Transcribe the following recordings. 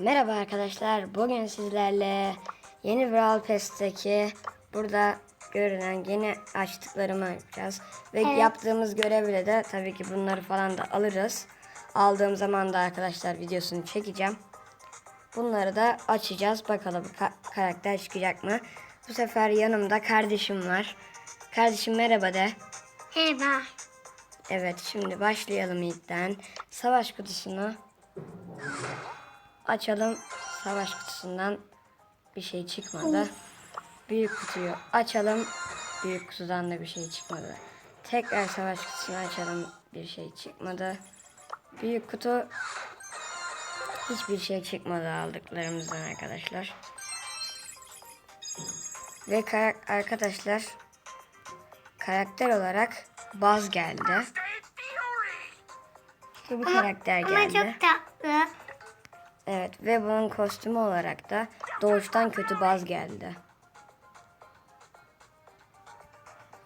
Merhaba arkadaşlar. Bugün sizlerle yeni Brawl Pass'teki burada görünen yeni açtıklarımı yapacağız. Ve Evet. yaptığımız görevle de tabii ki bunları falan da alırız. Aldığım zaman da arkadaşlar videosunu çekeceğim. Bunları da açacağız. Bakalım ka- karakter çıkacak mı? Bu sefer yanımda kardeşim var. Kardeşim merhaba de. Merhaba. Evet şimdi başlayalım ilkten. Savaş kutusunu açalım. Savaş kutusundan bir şey çıkmadı. Büyük kutuyu açalım. Büyük kutudan da bir şey çıkmadı. Tekrar savaş kutusunu açalım. Bir şey çıkmadı. Büyük kutu hiçbir şey çıkmadı aldıklarımızdan arkadaşlar. Ve kara- arkadaşlar karakter olarak Baz geldi. Bu bir karakter Ama geldi. çok tatlı. Evet ve bunun kostümü olarak da doğuştan kötü Baz geldi.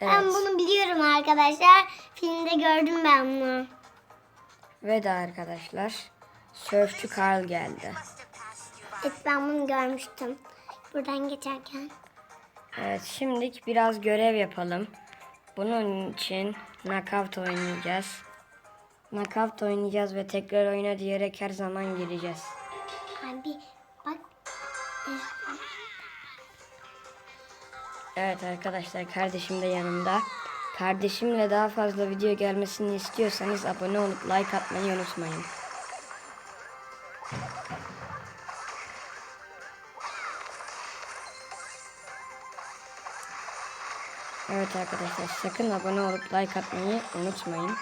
Evet Ben bunu biliyorum arkadaşlar. Filmde gördüm ben bunu. ve de arkadaşlar Sörfçü Karl geldi. Evet ben bunu görmüştüm. Buradan geçerken. Evet şimdilik biraz görev yapalım. Bunun için knockout oynayacağız. Knockout oynayacağız ve tekrar oyna diyerek her zaman gireceğiz. Abi bak. Evet arkadaşlar kardeşim de yanımda. Kardeşimle daha fazla video gelmesini istiyorsanız abone olup like atmayı unutmayın. Evet arkadaşlar sakın abone olup like atmayı unutmayın.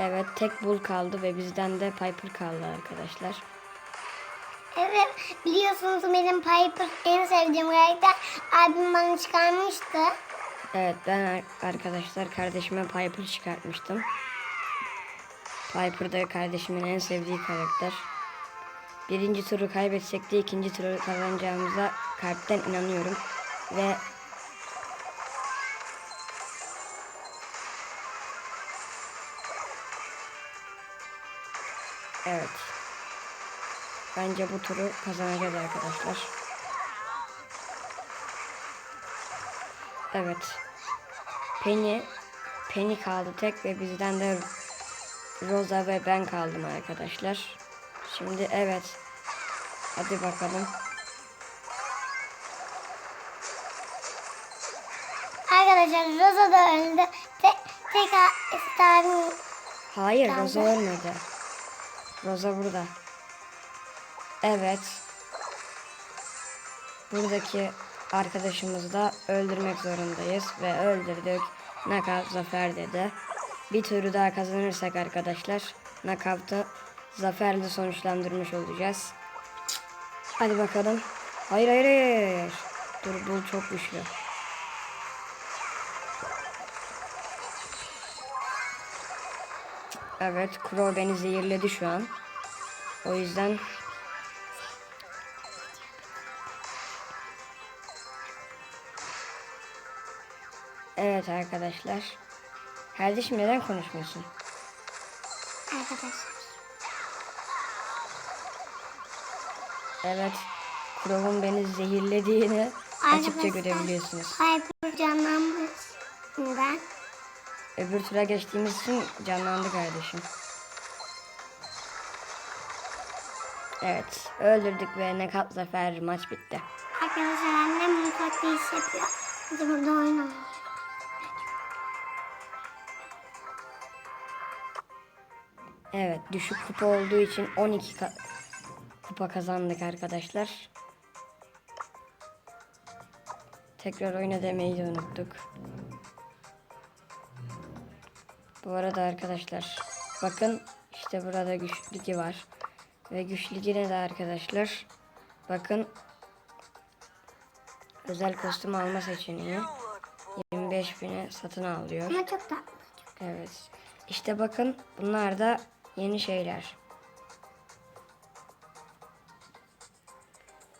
Evet tek bul kaldı ve bizden de Piper kaldı arkadaşlar. Evet biliyorsunuz benim Piper en sevdiğim karakter. Abim bana çıkarmıştı. Evet ben ar- arkadaşlar kardeşime Piper çıkartmıştım. Piper da kardeşimin en sevdiği karakter. Birinci turu kaybetsek de ikinci turu kazanacağımıza kalpten inanıyorum. Ve Evet. Bence bu turu kazanacağız arkadaşlar. Evet. Penny Penny kaldı tek ve bizden de Rosa ve ben kaldım arkadaşlar. Şimdi evet. Hadi bakalım. Arkadaşlar Rosa da öldü. Tek, tek abim Hayır Kaldı. Rosa ölmedi. Rosa burada. Evet. Buradaki arkadaşımızı da öldürmek zorundayız ve öldürdük. Knockout zafer dedi. Bir turu daha kazanırsak arkadaşlar knockout'u zaferle sonuçlandırmış olacağız. Hadi bakalım. Hayır hayır. hayır. Dur bu çok güçlü. Evet, Crow beni zehirledi şu an. O yüzden Evet arkadaşlar. Kardeşim neden konuşmuyorsun? arkadaşlar. Evet. Crow'un beni zehirlediğini açıkça görebiliyorsunuz. Piper canlanmış. Öbür tura geçtiğimiz için canlandı kardeşim. Evet. Öldürdük ve nekat zafer maç bitti. Arkadaşlar annem mutfakta iş yapıyor. Biz burada oynuyoruz. Evet düşük kupa olduğu için 12 ka- kupa kazandık arkadaşlar. Tekrar oyna demeyi de unuttuk. Bu arada arkadaşlar bakın işte burada güç ligi var. Ve güç ligine de arkadaşlar bakın özel kostüm alma seçeneği 25 bine satın alıyor. Ama çok tatlı. Evet. İşte bakın bunlar da yeni şeyler.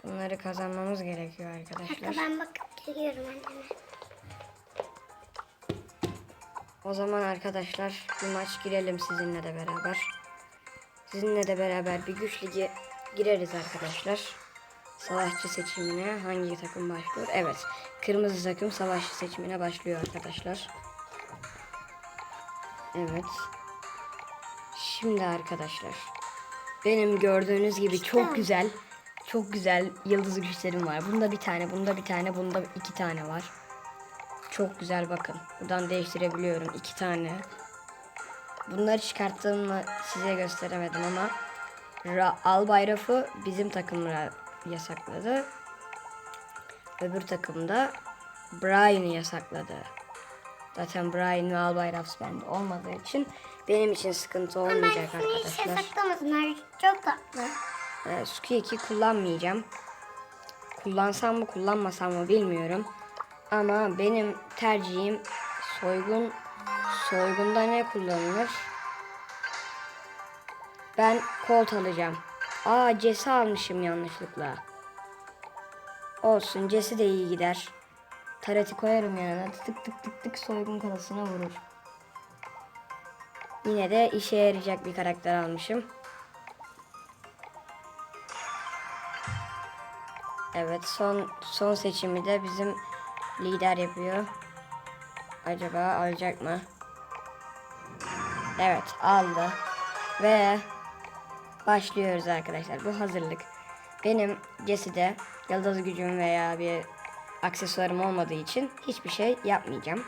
Bunları kazanmamız gerekiyor arkadaşlar. ben bakıp geliyorum anneme. O zaman arkadaşlar bir maç girelim sizinle de beraber. Sizinle de beraber bir güç ligi gireriz arkadaşlar. Savaşçı seçimine hangi takım başlıyor? Evet. Kırmızı takım savaşçı seçimine başlıyor arkadaşlar. Evet. Şimdi arkadaşlar. Benim gördüğünüz gibi çok güzel. Çok güzel yıldız güçlerim var. Bunda bir tane, bunda bir tane, bunda iki tane var. Çok güzel bakın. Buradan değiştirebiliyorum iki tane. Bunları çıkarttığımı size gösteremedim ama Ra Albayraf'ı bizim takımla yasakladı. Öbür takımda Brian'ı yasakladı. Zaten Brian ve Albayraf bende olmadığı için benim için sıkıntı olmayacak hiç arkadaşlar. yasaklamasınlar. Çok tatlı. Ee, Suki kullanmayacağım. Kullansam mı kullanmasam mı bilmiyorum. Ama benim tercihim soygun. Soygunda ne kullanılır? Ben Colt alacağım. Aa Cesi almışım yanlışlıkla. Olsun Cesi de iyi gider. Tareti koyarım yanına. Tık tık tık tık soygun kalasına vurur. Yine de işe yarayacak bir karakter almışım. Evet son son seçimi de bizim lider yapıyor. Acaba alacak mı? Evet aldı. Ve başlıyoruz arkadaşlar. Bu hazırlık. Benim Jesse'de yıldız gücüm veya bir aksesuarım olmadığı için hiçbir şey yapmayacağım.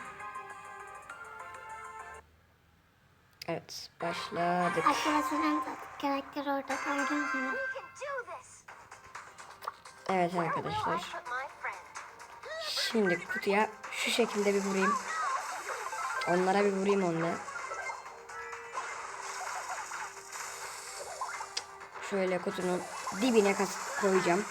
Evet başladık. Arkadaşlar en tatlı karakter orada? Evet arkadaşlar. Şimdi kutuya şu şekilde bir vurayım. Onlara bir vurayım onunla. Şöyle kutunun dibine koyacağım.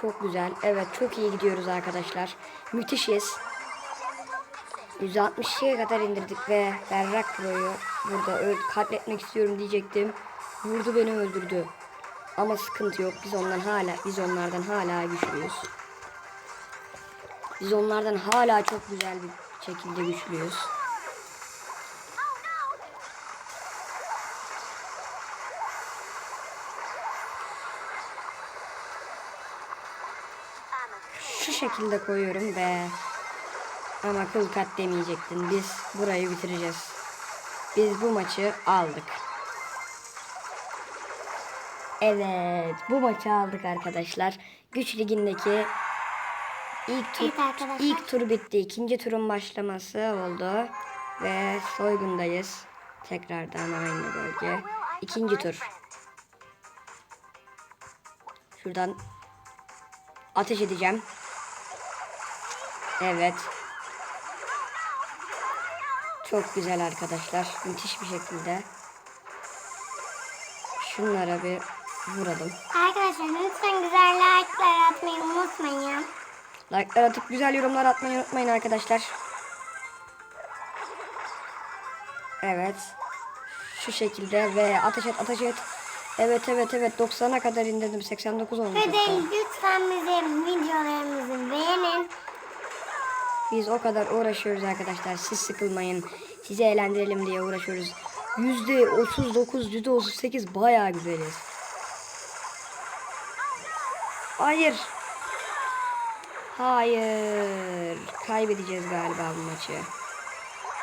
Çok güzel. Evet çok iyi gidiyoruz arkadaşlar. Müthişiz. 162'ye kadar indirdik ve Berrak Pro'yu burada öl katletmek istiyorum diyecektim. Vurdu beni öldürdü. Ama sıkıntı yok. Biz ondan hala biz onlardan hala güçlüyüz. Biz onlardan hala çok güzel bir şekilde güçlüyüz. Şu şekilde koyuyorum ve ama kıl kat demeyecektin. Biz burayı bitireceğiz. Biz bu maçı aldık. Evet, bu maçı aldık arkadaşlar. Güç ligindeki ilk tur Evet arkadaşlar. ilk tur bitti. İkinci turun başlaması oldu ve soygundayız. Tekrardan aynı bölge. İkinci tur. Şuradan ateş edeceğim. Evet. Çok güzel arkadaşlar. Müthiş bir şekilde. Şunlara bir vuralım. Arkadaşlar lütfen güzel like'lar atmayı unutmayın. Like'lar atıp güzel yorumlar atmayı unutmayın arkadaşlar. Evet. Şu şekilde ve ateş et ateş et. Evet evet evet 90'a kadar indirdim. 89 olmuş. Ve de lütfen bizim videolarımızı beğenin. Biz o kadar uğraşıyoruz arkadaşlar. Siz sıkılmayın. Sizi eğlendirelim diye uğraşıyoruz. Yüzde 39, yüzde 38 bayağı güzeliz. Hayır. Hayır. Kaybedeceğiz galiba bu maçı.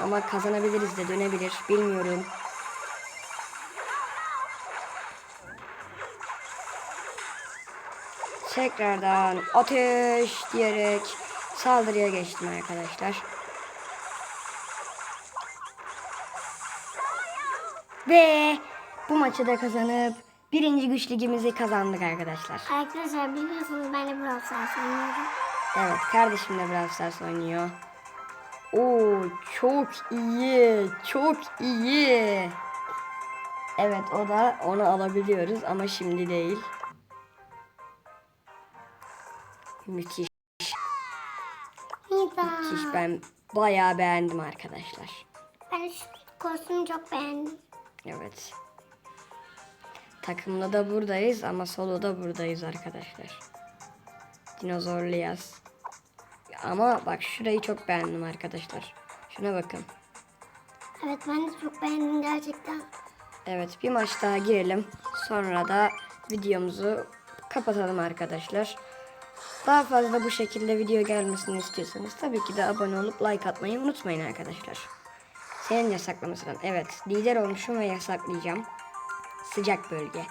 Ama kazanabiliriz de dönebilir. Bilmiyorum. Tekrardan ateş diyerek saldırıya geçtim arkadaşlar. Ve bu maçı da kazanıp birinci güç ligimizi kazandık arkadaşlar. Arkadaşlar biliyorsunuz ben de Brawl Stars oynuyorum. Evet kardeşim de Brawl Stars oynuyor. Oo çok iyi. Çok iyi. Evet o da onu alabiliyoruz ama şimdi değil. Müthiş. Müthiş. Ben bayağı beğendim arkadaşlar. Ben şu kostümü çok beğendim. Evet. Takımda da buradayız ama solo da buradayız arkadaşlar. Dinozorlu yaz. Ama bak şurayı çok beğendim arkadaşlar. Şuna bakın. Evet ben de çok beğendim gerçekten. Evet bir maç daha girelim. Sonra da videomuzu kapatalım arkadaşlar. Daha fazla bu şekilde video gelmesini istiyorsanız tabii ki de abone olup like atmayı unutmayın arkadaşlar. Senin yasaklama sıran. Evet lider olmuşum ve yasaklayacağım. Sıcak bölge.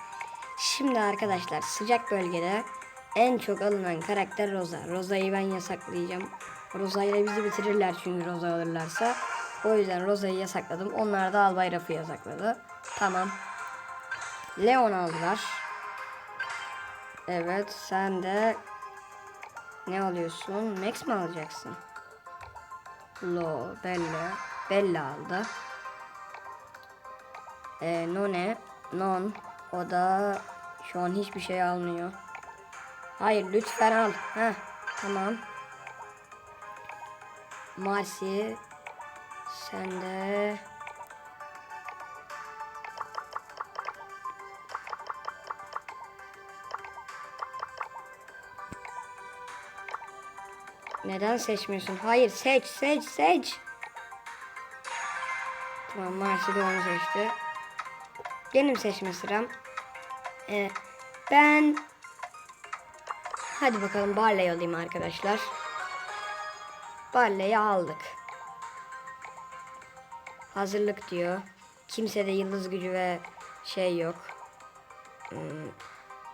Şimdi arkadaşlar sıcak bölgede en çok alınan karakter Rosa. Rosa'yı ben yasaklayacağım. Rosa ile bizi bitirirler çünkü Rosa alırlarsa. O yüzden Rosa'yı yasakladım. Onlar da Albay Raf'ı yasakladı. Tamam. Leon aldılar. Evet sen de ne alıyorsun? Max mi alacaksın? Lo, Bella. Bella aldı. Ee, None, Non. O da şu an hiçbir şey almıyor. Hayır lütfen al. Heh, tamam. Marcy. Sen de... Neden seçmiyorsun? Hayır seç seç seç. Tamam Marcy de onu seçti. Benim seçme sıram. Ee, ben hadi bakalım Barley alayım arkadaşlar. Barley'i aldık. Hazırlık diyor. Kimsede yıldız gücü ve şey yok. Hmm,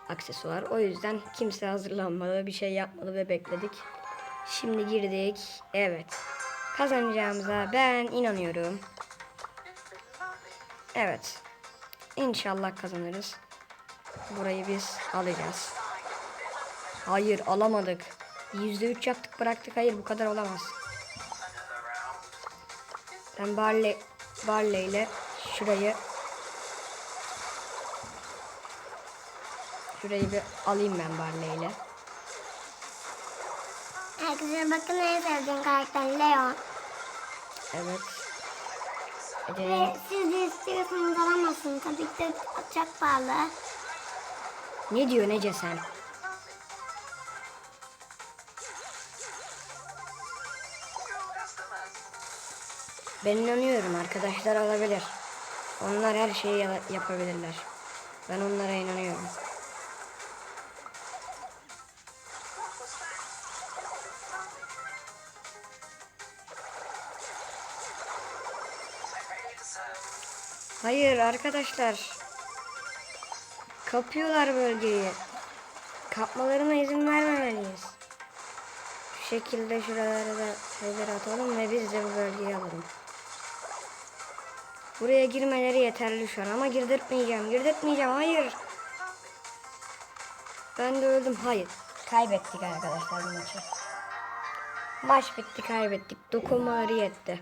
aksesuar. O yüzden kimse hazırlanmadı, bir şey yapmadı ve bekledik. Şimdi girdik. Evet. Kazanacağımıza ben inanıyorum. Evet. İnşallah kazanırız. Burayı biz alacağız. Hayır alamadık. %3 yaptık bıraktık. Hayır bu kadar olamaz. Ben Barley, Barley ile şurayı Şurayı bir alayım ben Barley ile. Arkadaşlar bakın en sevdiğim karakter Leon. Evet. Ve Ece'nin siz de istiyorsanız alamazsınız. Tabii ki de çok pahalı. ne diyor Nece sen? Ben inanıyorum arkadaşlar alabilir. Onlar her şeyi ya- yapabilirler. Ben onlara inanıyorum. Hayır arkadaşlar. Kapıyorlar bölgeyi. Kapmalarına izin vermemeliyiz. Şu şekilde şuralara da şeyler atalım ve biz de bu bölgeyi alalım. Buraya girmeleri yeterli şu an ama girdirtmeyeceğim. Girdirtmeyeceğim. Hayır. Ben de öldüm. Hayır. Kaybettik arkadaşlar bu maçı. Maç bitti kaybettik. Dokunmaları yetti.